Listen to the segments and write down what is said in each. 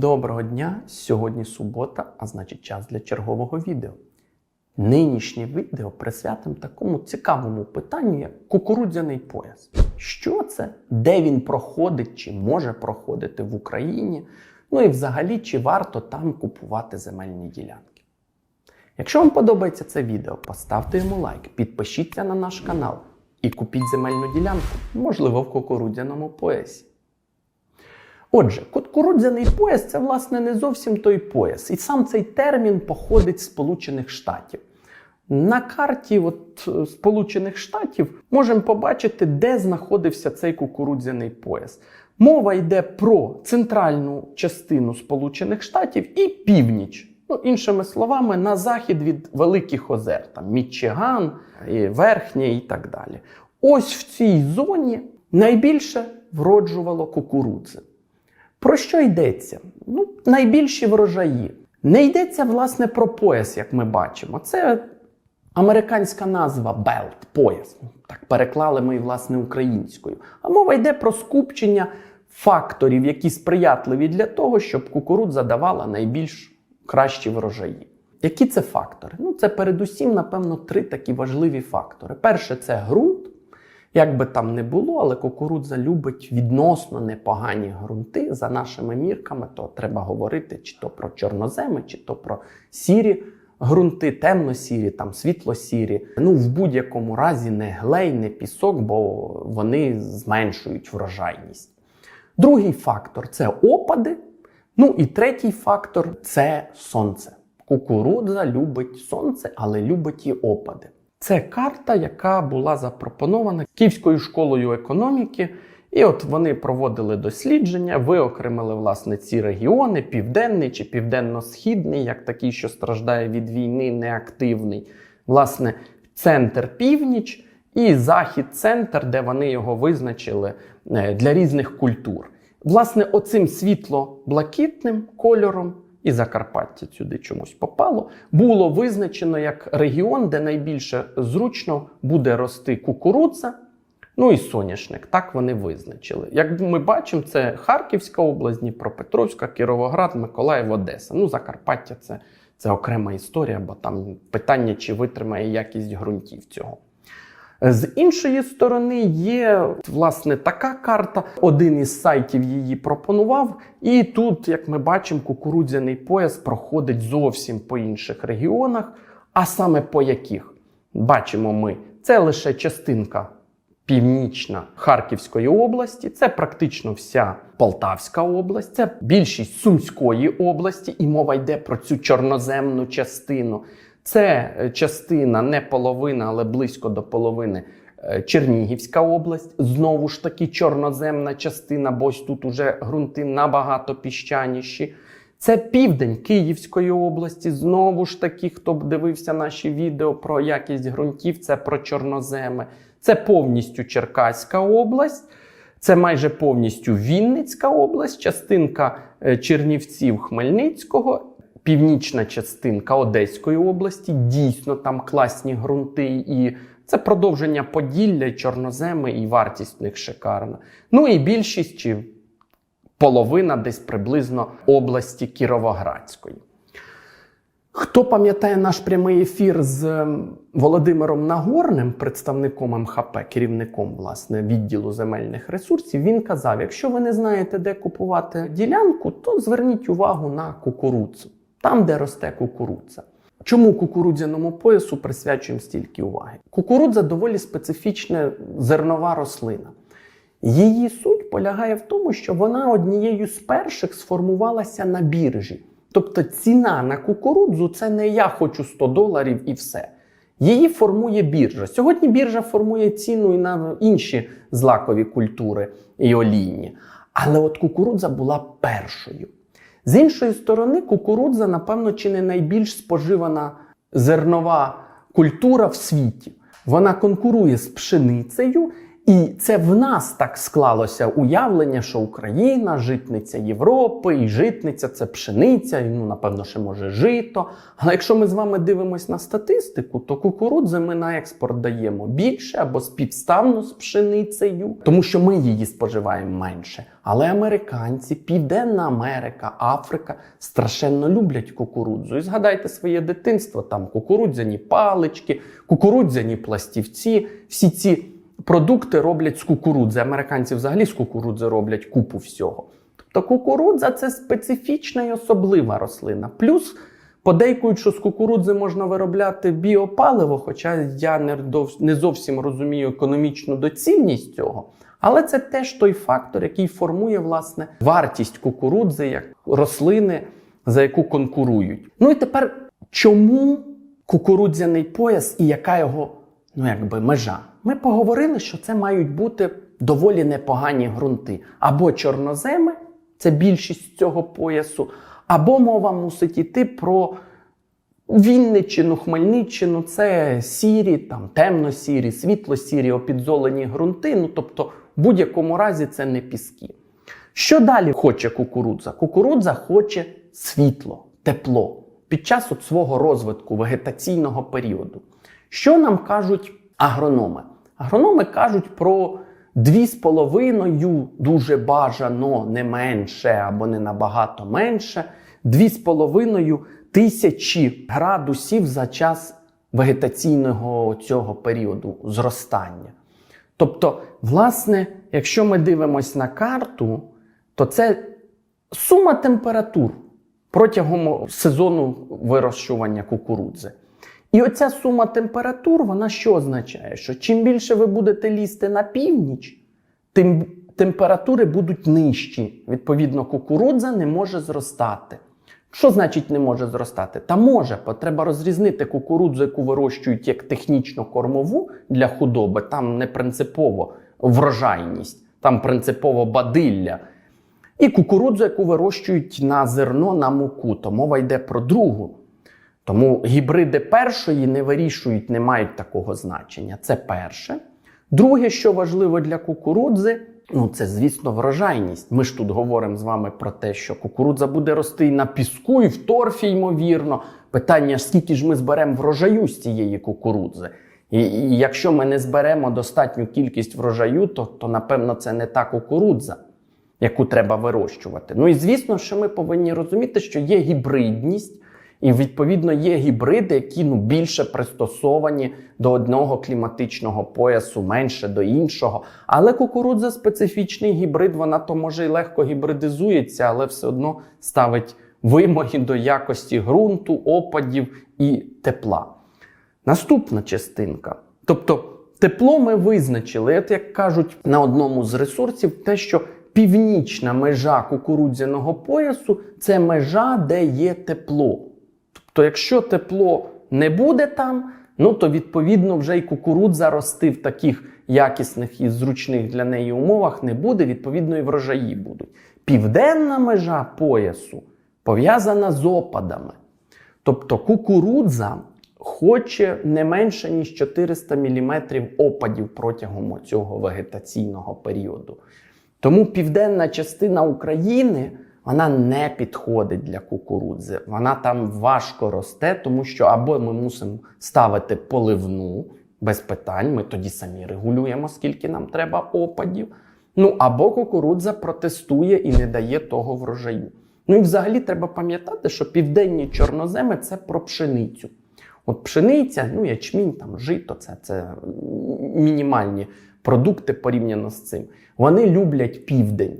доброго дня! Сьогодні субота, а значить час для чергового відео. Нинішнє відео присвятимо такому цікавому питанню, як кукурудзяний пояс. Що це? Де він проходить, чи може проходити в Україні? Ну і взагалі, чи варто там купувати земельні ділянки? Якщо вам подобається це відео, поставте йому лайк, підпишіться на наш канал і купіть земельну ділянку, можливо, в кукурудзяному поясі. Отже, кукурудзяний пояс це власне не зовсім той пояс. І сам цей термін походить з Сполучених Штатів. На карті от, е, Сполучених Штатів можемо побачити, де знаходився цей кукурудзяний пояс. Мова йде про центральну частину Сполучених Штатів і північ. Ну, іншими словами, на захід від Великих Озер, там Мічиган, і Верхнє і так далі. Ось в цій зоні найбільше вроджувало кукурудзи. Про що йдеться? Ну, найбільші врожаї. Не йдеться, власне, про пояс, як ми бачимо. Це американська назва Belt, пояс. Так переклали ми, власне, українською. А мова йде про скупчення факторів, які сприятливі для того, щоб кукурудза давала найбільш кращі врожаї. Які це фактори? Ну, це передусім, напевно, три такі важливі фактори. Перше це ґрунт. Як би там не було, але кукурудза любить відносно непогані ґрунти. За нашими мірками, то треба говорити чи то про чорноземи, чи то про сірі ґрунти, темно-сірі, там світло-сірі. Ну, в будь-якому разі не глей, не пісок, бо вони зменшують врожайність. Другий фактор це опади. Ну і третій фактор це сонце. Кукурудза любить сонце, але любить і опади. Це карта, яка була запропонована Київською школою економіки. І от вони проводили дослідження, виокремили власне ці регіони: південний чи південно-східний, як такий, що страждає від війни, неактивний, власне, центр північ і захід-центр, де вони його визначили е, для різних культур. Власне, оцим світло-блакитним кольором. І Закарпаття сюди чомусь попало, було визначено як регіон, де найбільше зручно буде рости кукурудза, ну і соняшник. Так вони визначили. Як ми бачимо, це Харківська область, Дніпропетровська, Кіровоград, Миколаїв, Одеса. Ну, Закарпаття це, це окрема історія, бо там питання, чи витримає якість ґрунтів цього. З іншої сторони, є власне така карта. Один із сайтів її пропонував. І тут, як ми бачимо, кукурудзяний пояс проходить зовсім по інших регіонах. А саме по яких бачимо ми, це лише частинка північна Харківської області, це практично вся Полтавська область, це більшість Сумської області, і мова йде про цю чорноземну частину. Це е, частина не половина, але близько до половини е, Чернігівська область. Знову ж таки, чорноземна частина, бо ось тут уже ґрунти набагато піщаніші. Це південь Київської області. Знову ж таки, хто б дивився наші відео про якість ґрунтів, це про чорноземи. Це повністю Черкаська область, це майже повністю Вінницька область, частинка е, Чернівців Хмельницького північна частинка Одеської області. Дійсно, там класні ґрунти, і це продовження Поділля, чорноземи, і вартість в них шикарна. Ну і більшість чи половина десь приблизно області Кіровоградської. Хто пам'ятає наш прямий ефір з ем, Володимиром Нагорним, представником МХП, керівником власне відділу земельних ресурсів, він казав: якщо ви не знаєте, де купувати ділянку, то зверніть увагу на кукурудзу там, де росте кукурудза. Чому кукурудзяному поясу присвячуємо стільки уваги? Кукурудза доволі специфічна зернова рослина. Її суть полягає в тому, що вона однією з перших сформувалася на біржі. Тобто ціна на кукурудзу це не я хочу 100 доларів і все. Її формує біржа. Сьогодні біржа формує ціну і на інші злакові культури і олійні. Але от кукурудза була першою. З іншої сторони, кукурудза, напевно, чи не найбільш споживана зернова культура в світі. Вона конкурує з пшеницею І це в нас так склалося уявлення, що Україна житниця Європи, і житниця це пшениця, і ну, напевно, ще може жито. Але якщо ми з вами дивимося на статистику, то кукурудзи ми на експорт даємо більше або співставно з пшеницею, тому що ми її споживаємо менше. Але американці, Південна Америка, Африка страшенно люблять кукурудзу. І згадайте своє дитинство: там кукурудзяні палички, кукурудзяні пластівці, всі ці. Продукти роблять з кукурудзи. Американці взагалі з кукурудзи роблять купу всього. Тобто кукурудза це специфічна і особлива рослина. Плюс подейкують, що з кукурудзи можна виробляти біопаливо, хоча я не, зовсім розумію економічну доцільність цього. Але це теж той фактор, який формує власне вартість кукурудзи як рослини, за яку конкурують. Ну і тепер чому кукурудзяний пояс і яка його ну якби межа? Ми поговорили, що це мають бути доволі непогані ґрунти. Або чорноземи, це більшість цього поясу, або мова мусить іти про Вінниччину, Хмельниччину це сірі, там темно-сірі, світло-сірі, опідзолені ґрунти. Ну тобто, в будь-якому разі це не піски. Що далі хоче кукурудза? Кукурудза хоче світло, тепло під час от свого розвитку вегетаційного періоду. Що нам кажуть агрономи? Агрономи кажуть про 2,5 дуже бажано не менше або не набагато менше, 2,5 тисячі градусів за час вегетаційного цього періоду зростання. Тобто, власне, якщо ми дивимося на карту, то це сума температур протягом сезону вирощування кукурудзи. І оця сума температур, вона що означає? Що чим більше ви будете лізти на північ, тим температури будуть нижчі. Відповідно, кукурудза не може зростати. Що значить не може зростати? Та може, бо треба розрізнити кукурудзу, яку вирощують як технічно кормову для худоби, там не принципово врожайність, там принципово бадилля. І кукурудзу, яку вирощують на зерно, на муку, то мова йде про другу. Тому гібриди першої не вирішують, не мають такого значення. Це перше. Друге, що важливо для кукурудзи, ну це, звісно, врожайність. Ми ж тут говоримо з вами про те, що кукурудза буде рости і на піску, і в торфі, ймовірно. Питання, скільки ж ми зберемо врожаю з цієї кукурудзи. І, і якщо ми не зберемо достатню кількість врожаю, то, то напевно це не та кукурудза, яку треба вирощувати. Ну і звісно, що ми повинні розуміти, що є гібридність. І відповідно є гібриди, які ну більше пристосовані до одного кліматичного поясу, менше до іншого. Але кукурудза специфічний гібрид, вона то може й легко гібридизується, але все одно ставить вимоги до якості ґрунту, опадів і тепла. Наступна частинка. Тобто тепло ми визначили, от як кажуть на одному з ресурсів, те, що північна межа кукурудзяного поясу це межа, де є тепло. Тобто, якщо тепло не буде там, ну то відповідно вже й кукурудза рости в таких якісних і зручних для неї умовах не буде, відповідно, і врожаї будуть. Південна межа поясу пов'язана з опадами. Тобто кукурудза хоче не менше, ніж 400 мм опадів протягом цього вегетаційного періоду. Тому південна частина України вона не підходить для кукурудзи. Вона там важко росте, тому що або ми мусимо ставити поливну без питань, ми тоді самі регулюємо, скільки нам треба опадів. Ну або кукурудза протестує і не дає того врожаю. Ну і взагалі треба пам'ятати, що південні чорноземи це про пшеницю. От пшениця, ну ячмінь, там жито, це, це мінімальні продукти порівняно з цим. Вони люблять південь.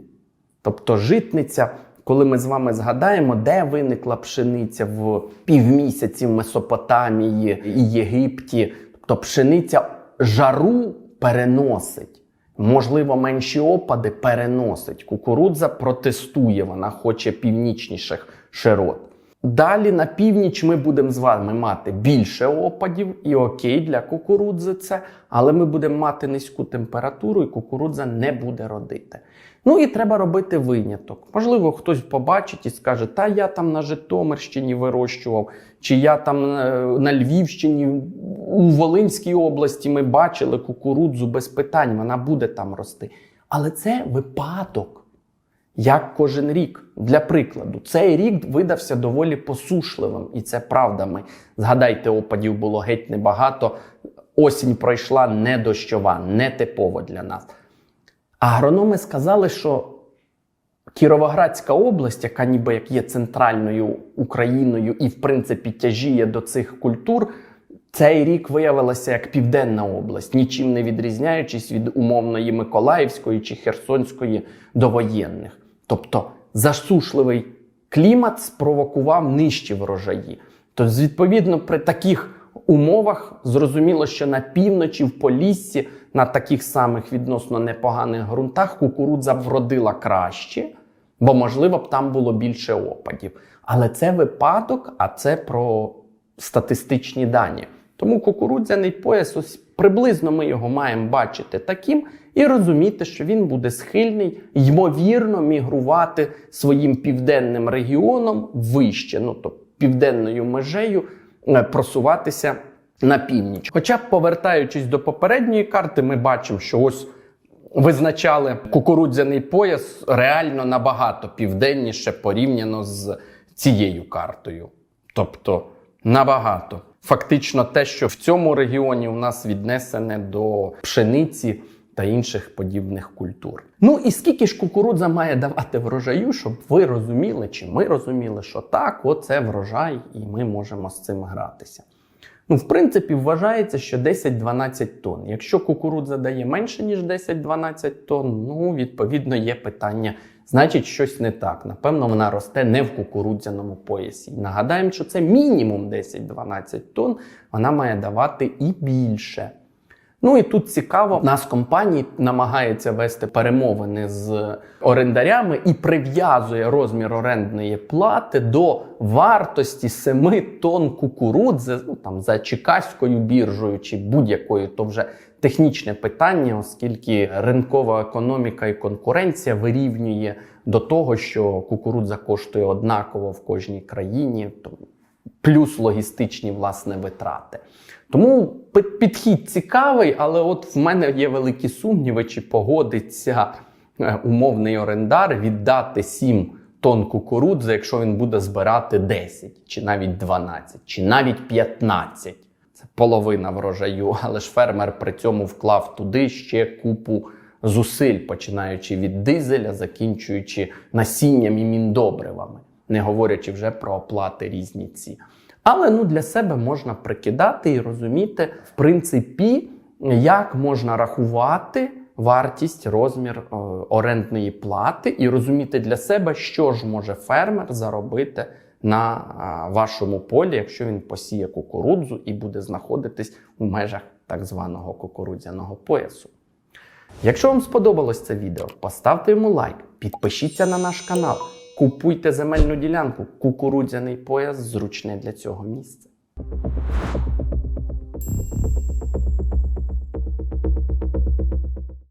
Тобто житниця, коли ми з вами згадаємо, де виникла пшениця в півмісяці в Месопотамії і Єгипті, тобто пшениця жару переносить. Можливо, менші опади переносить. Кукурудза протестує, вона хоче північніших широт. Далі на північ ми будемо з вами мати більше опадів, і окей, для кукурудзи це, але ми будемо мати низьку температуру, і кукурудза не буде родити. Ну і треба робити виняток. Можливо, хтось побачить і скаже, та я там на Житомирщині вирощував, чи я там е, на Львівщині, у Волинській області ми бачили кукурудзу без питань, вона буде там рости. Але це випадок. Як кожен рік, для прикладу, цей рік видався доволі посушливим, і це правда. Ми згадайте, опадів було геть небагато. Осінь пройшла не дощова, не типово для нас. Агрономи сказали, що Кіровоградська область, яка ніби як є центральною Україною і, в принципі, тяжіє до цих культур, цей рік виявилася як Південна область, нічим не відрізняючись від умовної Миколаївської чи Херсонської довоєнних. Тобто засушливий клімат спровокував нижчі врожаї. Тобто, відповідно, при таких умовах зрозуміло, що на півночі, в Поліссі, на таких самих відносно непоганих ґрунтах кукурудза вродила краще, бо, можливо, б там було більше опадів. Але це випадок, а це про статистичні дані. Тому кукурудзяний пояс, ось приблизно ми його маємо бачити таким і розуміти, що він буде схильний ймовірно мігрувати своїм південним регіоном вище, ну тобто південною межею, е, просуватися на північ. Хоча, повертаючись до попередньої карти, ми бачимо, що ось визначали кукурудзяний пояс реально набагато південніше порівняно з цією картою. Тобто набагато. Фактично, те, що в цьому регіоні у нас віднесене до пшениці та інших подібних культур. Ну і скільки ж кукурудза має давати врожаю, щоб ви розуміли, чи ми розуміли, що так, оце врожай, і ми можемо з цим гратися. Ну, в принципі, вважається, що 10-12 тонн. Якщо кукурудза дає менше, ніж 10-12 тонн, ну, відповідно, є питання. Значить, щось не так. Напевно, вона росте не в кукурудзяному поясі. Нагадаємо, що це мінімум 10-12 тонн, вона має давати і більше. Ну і тут цікаво, нас компанії намагається вести перемовини з орендарями і прив'язує розмір орендної плати до вартості 7 тонн кукурудзи ну, там, за чекаською біржею чи будь-якою, то вже технічне питання, оскільки ринкова економіка і конкуренція вирівнює до того, що кукурудза коштує однаково в кожній країні, то плюс логістичні власне витрати. Тому підхід цікавий, але от в мене є великі сумніви, чи погодиться е, умовний орендар віддати 7 тонн кукурудзи, якщо він буде збирати 10, чи навіть 12, чи навіть 15. Це половина врожаю, але ж фермер при цьому вклав туди ще купу зусиль, починаючи від дизеля, закінчуючи насінням і міндобривами, не говорячи вже про оплати різні ці. Але ну для себе можна прикидати і розуміти, в принципі, як можна рахувати вартість, розмір е, орендної плати, і розуміти для себе, що ж може фермер заробити на е, вашому полі, якщо він посіє кукурудзу і буде знаходитись у межах так званого кукурудзяного поясу. Якщо вам сподобалось це відео, поставте йому лайк, підпишіться на наш канал, купуйте земельну ділянку, кукурудзяний пояс зручне для цього місце.